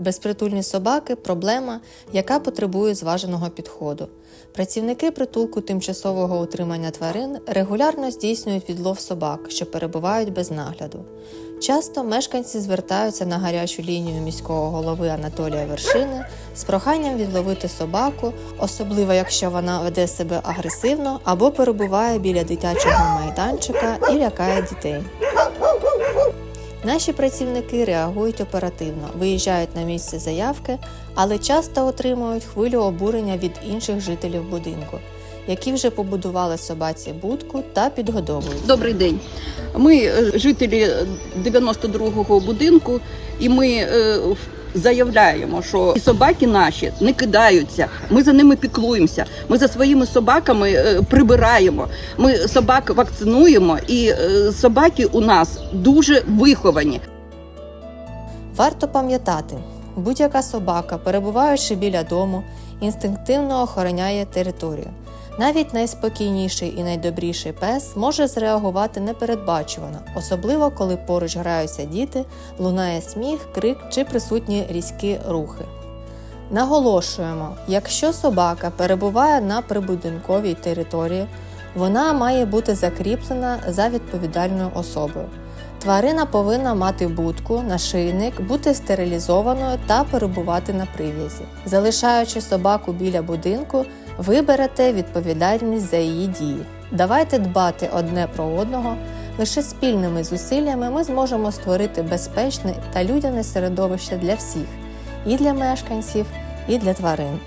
Безпритульні собаки проблема, яка потребує зваженого підходу. Працівники притулку тимчасового утримання тварин регулярно здійснюють відлов собак, що перебувають без нагляду. Часто мешканці звертаються на гарячу лінію міського голови Анатолія Вершини з проханням відловити собаку, особливо якщо вона веде себе агресивно або перебуває біля дитячого майданчика і лякає дітей. Наші працівники реагують оперативно, виїжджають на місце заявки, але часто отримують хвилю обурення від інших жителів будинку, які вже побудували собаці будку та підгодовують. Добрий день. Ми е, жителі 92-го будинку, і ми е, в- заявляємо, що собаки наші не кидаються. Ми за ними піклуємося. Ми за своїми собаками е, прибираємо. Ми собак вакцинуємо, і е, собаки у нас дуже виховані. Варто пам'ятати, будь-яка собака, перебуваючи біля дому, інстинктивно охороняє територію. Навіть найспокійніший і найдобріший пес може зреагувати непередбачувано, особливо коли поруч граються діти, лунає сміх, крик чи присутні різкі рухи. Наголошуємо, якщо собака перебуває на прибудинковій території, вона має бути закріплена за відповідальною особою. Тварина повинна мати будку, нашийник, бути стерилізованою та перебувати на прив'язі. Залишаючи собаку біля будинку, ви берете відповідальність за її дії. Давайте дбати одне про одного. Лише спільними зусиллями ми зможемо створити безпечне та людяне середовище для всіх і для мешканців, і для тварин.